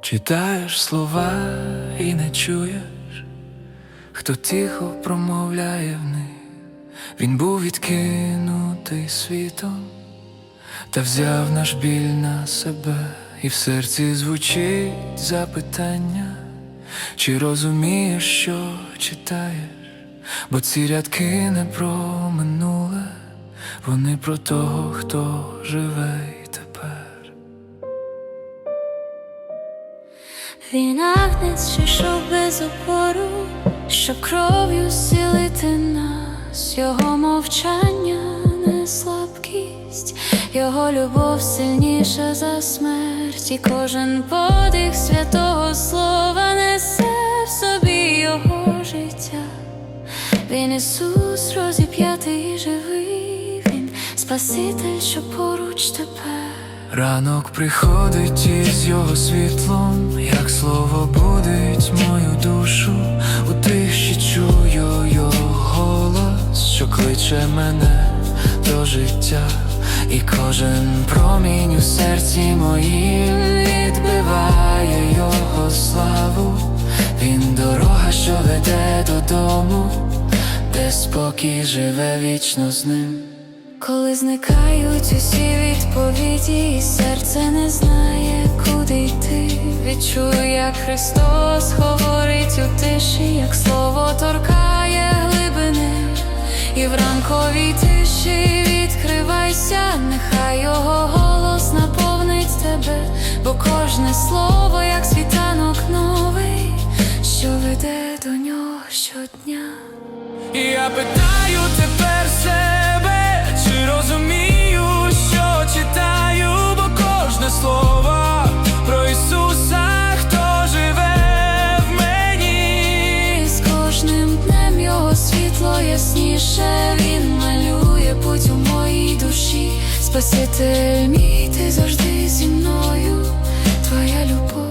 Читаєш слова і не чуєш, хто тихо промовляє в них, він був відкинутий світом, та взяв наш біль на себе, і в серці звучить запитання, чи розумієш, що читаєш, бо ці рядки не про вони про того, хто живе й тепер. Він агнець, що йшов без опору, щоб кров'ю зцілити нас, його мовчання не слабкість, його любов сильніша за смерть, і кожен подих святого слова несе в собі його життя. Він Ісус розіп'ятий і живий, Спаситель, що поруч тепер. Ранок приходить із його світлом, як слово будить мою душу, у тиші чую його голос, що кличе мене до життя, і кожен промінь у серці моїм відбиває його славу. Він дорога, що веде додому, де спокій живе вічно з ним. Коли зникають усі відповіді, і серце не знає, куди йти. Відчую, як Христос говорить у тиші, як слово торкає глибини, і в ранковій тиші відкривайся, нехай його голос наповнить тебе, бо кожне слово, як світанок новий, що веде до нього щодня. І я питаю тепер себе, розумію, що читаю, бо кожне слово про Ісуса, хто живе в мені. З кожним днем його світло ясніше, він малює путь у моїй душі. Спаситель мій, ти завжди зі мною, твоя любов